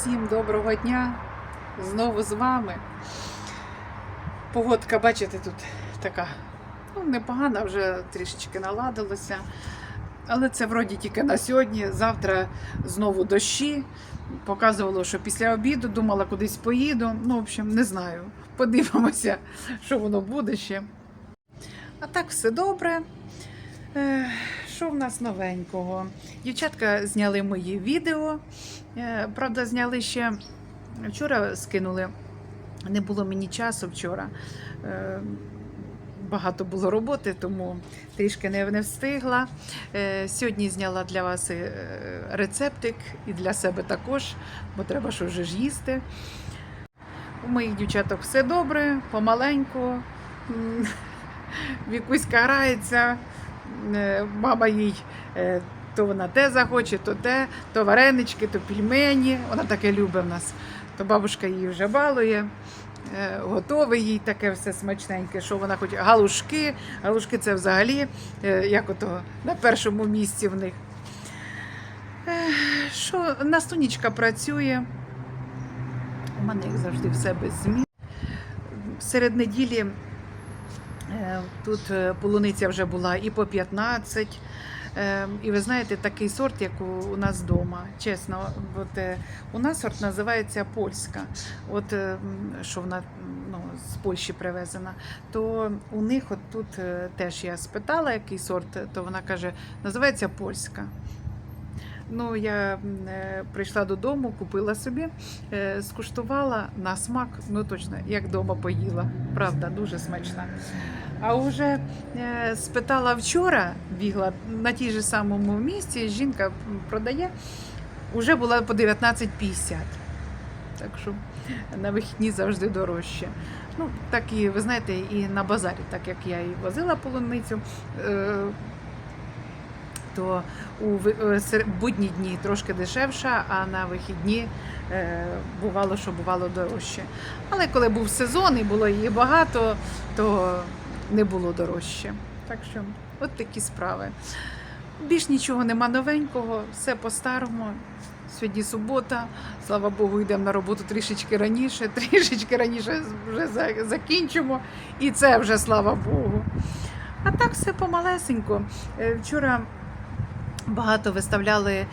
Всім доброго дня! Знову з вами. Погодка, бачите, тут така ну, непогана, вже трішечки наладилося. Але це вроді тільки на сьогодні. Завтра знову дощі. Показувало, що після обіду думала, кудись поїду. Ну, в общем, не знаю. Подивимося, що воно буде ще. А так все добре. Е, Що в нас новенького? Дівчатка зняли мої відео. Е, Правда, зняли ще вчора скинули. Не було мені часу вчора. Е, Багато було роботи, тому трішки не, встигла. Е, Сьогодні зняла для вас рецептик і для себе також, бо треба що вже ж їсти. У моїх дівчаток все добре, помаленьку. Грається, е, мама їй то вона те захоче, то те, то варенички, то пельмені. Вона таке любить в нас. То бабушка її вже балує. е, Готове їй таке все смачненьке, що вона хоче. Галушки. Галушки це взагалі е, як ото на першому місці в них. Е, Що Настунічка працює. У мене як завжди все без змін. Серед неділі тут полуниця вже була і по 15. Е, І ви знаєте, такий сорт, як у, нас вдома. Чесно, от, е, у нас сорт називається польська. От е, що вона ну, з Польщі привезена, то у них от тут е, теж я спитала, який сорт, то вона каже, називається польська. Ну, я е, прийшла додому, купила собі, е, скуштувала на смак, ну точно, як вдома поїла. Правда, дуже смачна. А вже е, спитала вчора, бігла на тій же самому місці, жінка продає, вже була по 19,50. Так що на вихідні завжди дорожче. Ну, так і ви знаєте, і на базарі, так як я і возила полуницю, то у е, будні дні трошки дешевша, а на вихідні е, бувало, що бувало дорожче. Але коли був сезон і було її багато, то не було дорожче. Так що, от такі справи. Більш нічого нема новенького, все по-старому. Сьогодні субота, слава Богу, йдемо на роботу трішечки раніше, трішечки раніше вже закінчимо. І це вже слава Богу. А так все помалесенько. Е, Вчора багато виставляли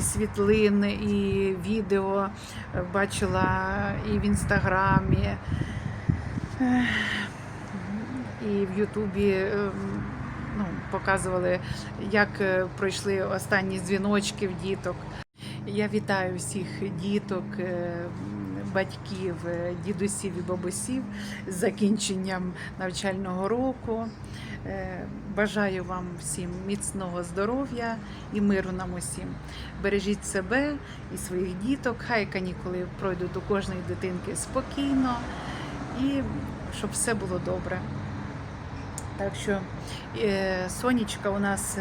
світлин, і відео е, бачила і в інстаграмі, і в Ютубі. ем, Ну, показували, як е, пройшли останні дзвіночки в діток. Я вітаю всіх діток, е, батьків, е, дідусів і бабусів з закінченням навчального року. Е, Бажаю вам всім міцного здоров'я і миру нам усім. Бережіть себе і своїх діток. Хай канікули пройдуть у кожної дитинки спокійно і щоб все було добре. Так що е, Сонечка у нас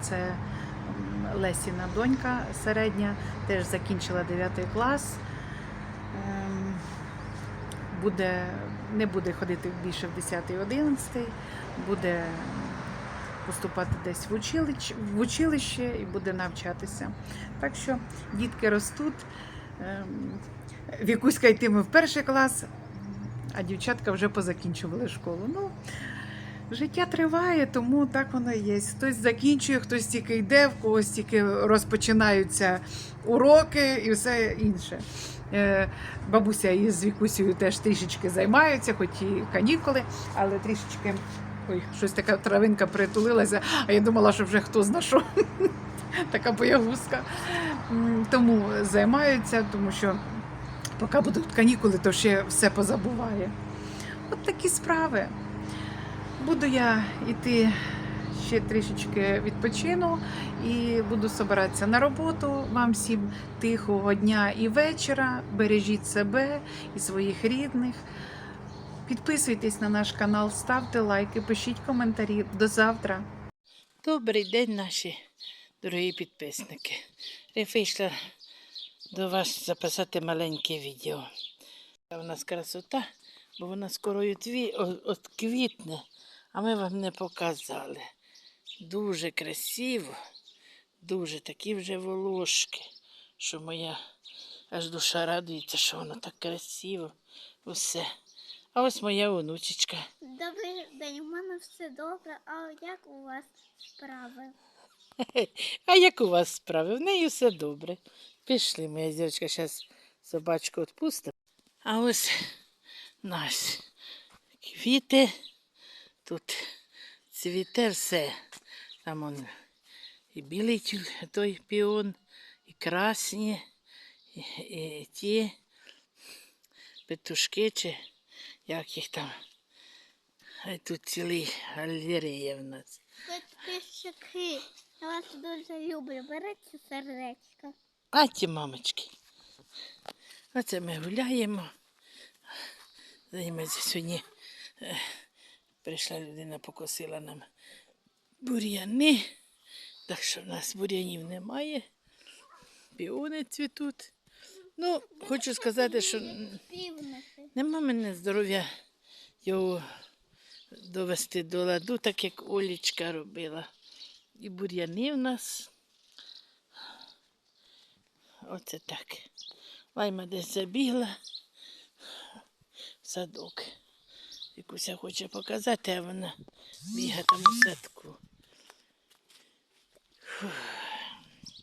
це Лесіна донька середня, теж закінчила 9 клас. Ем, Буде, не буде ходити більше в 10-11, буде поступати десь в училище, в училище і буде навчатися. Так що дітки ростуть. в Вікуська йтиме в перший клас, а дівчатка вже позакінчували школу. Ну, життя триває, тому так воно і є. Хтось закінчує, хтось тільки йде, в когось тільки розпочинаються уроки і все інше. Е, Бабуся із Вікусею теж трішечки займаються, хоч і канікули, але трішечки. Ой, щось така травинка притулилася, а я думала, що вже хто знайшов. Така боягузка. Тому займаються, тому що поки будуть канікули, то ще все позабуває. От такі справи. Буду я йти ще трішечки відпочину і буду збиратися на роботу. Вам всім тихого дня і вечора. Бережіть себе і своїх рідних. Підписуйтесь на наш канал, ставте лайки, пишіть коментарі. До завтра. Добрий день, наші дорогі підписники. Я вийшла до вас записати маленьке відео. У нас красота, бо вона скоро тві, квітне, а ми вам не показали. Дуже красиво, дуже такі вже волошки, що моя аж душа радується, що воно так красиво. Усе. А ось моя онучечка. Добрий день, у мене все добре, а як у вас справи? А як у вас справи? В неї все добре. Пішли, моя зірочка, зараз собачку відпустимо. А ось наші квіти. Тут цвіте все. Там он і білий той піон, і красні, і, і ті петушки, чи як їх там. А тут цілий галерея в нас. Підписчики, я вас дуже люблю. Берете сердечко. А ті мамочки. Оце ми гуляємо. Займається сьогодні. Прийшла людина, покосила нам бур'яни. Так що в нас бур'янів немає. Піони цвітуть. Ну, хочу сказати, що нема мене здоров'я його довести до ладу, так як Олічка робила. І бур'яни в нас. Оце так. Лайма десь забігла садок. Якуся хоче показати, а вона бігає там у садку.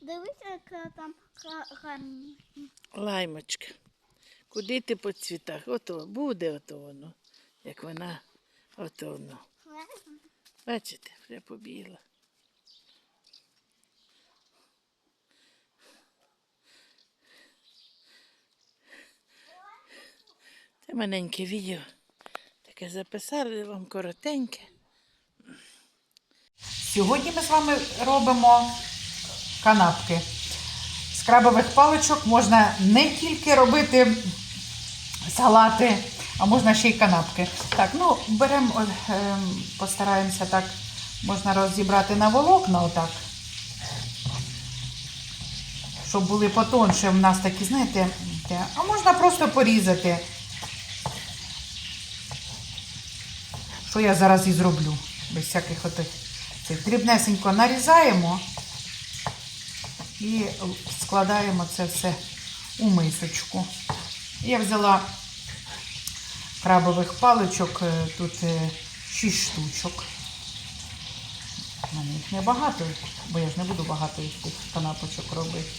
Дивіться, яка там га- гарна. Лаймочка, куди ти по цвітах? Ото буде ото воно, як вона, ото воно. Бачите, вже побігла. Це маленьке відео. Таке записали вам коротеньке. Сьогодні ми з вами робимо канапки. З крабових паличок можна не тільки робити салати, а можна ще й канапки. Так, ну беремо, ем, постараємося так, можна розібрати на волокна отак. Щоб були потонше в нас такі, знаєте, а можна просто порізати. Що я зараз і зроблю, без всяких отих цих. Дрібнесенько нарізаємо і складаємо це все у мисочку. Я взяла крабових паличок, е, тут 6 штучок. У мене їх небагато, бо я ж не буду багато їх тих канапочок робити.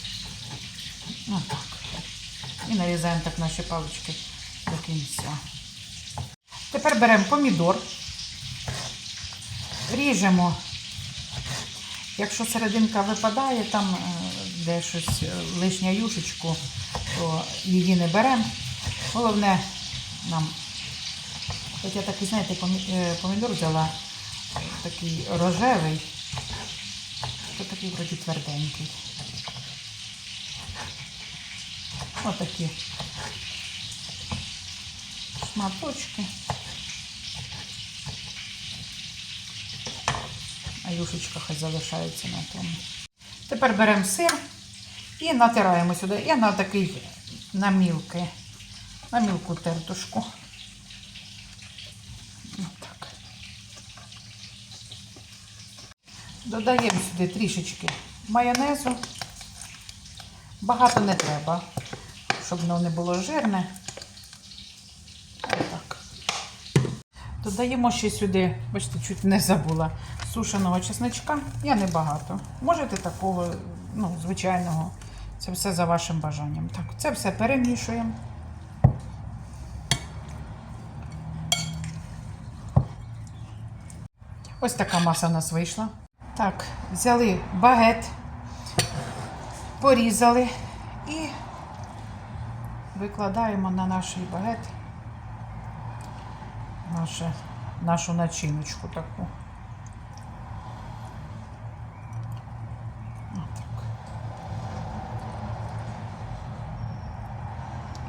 Отак. І нарізаємо так наші палички до кінця. Тепер беремо помідор, ріжемо. Якщо серединка випадає, там е, де щось е, лишня юшечку, то її не беремо. Головне нам, от я такий, знаєте, е, помідор взяла такий рожевий, то такий вроді тверденький. Отакі шматочки. А юшечка хай залишається на тому. Тепер беремо сир і натираємо сюди. Я на такий на мілкий, на мілку тертушку. Отак. Додаємо сюди трішечки майонезу. Багато не треба, щоб воно не було жирне. Додаємо ще сюди, бачите, чуть не забула, сушеного чесночка. Я не багато. Можете такого, ну, звичайного. Це все за вашим бажанням. Так, це все перемішуємо. Ось така маса у нас вийшла. Так, взяли багет, порізали і викладаємо на наш багет наше, нашу начиночку таку. Отак.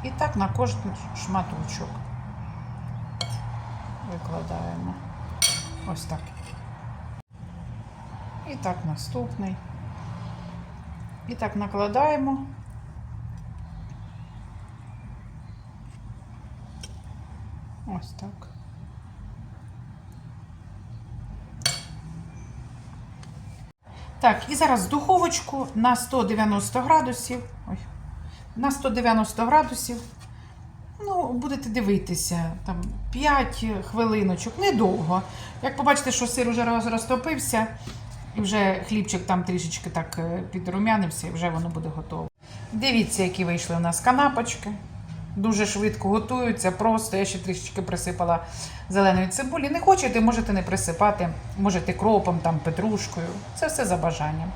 І так на кожен шматочок викладаємо. Ось так. І так наступний. І так накладаємо. Ось так. Так, і зараз духовочку на 190 градусів. Ой, на 190 градусів. Ну, будете дивитися, там 5 хвилиночок, недовго. Як побачите, що сир вже розтопився, і вже хлібчик там трішечки так е, підрумянився, і вже воно буде готово. Дивіться, які вийшли у нас канапочки. Дуже швидко готуються, просто я ще трішечки присипала зеленої цибулі. Не хочете, можете не присипати, можете кропом, там, петрушкою. Це все за бажанням.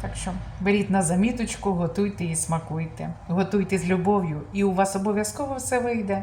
Так що беріть на заміточку, готуйте і смакуйте. Готуйте з любов'ю, і у вас обов'язково все вийде.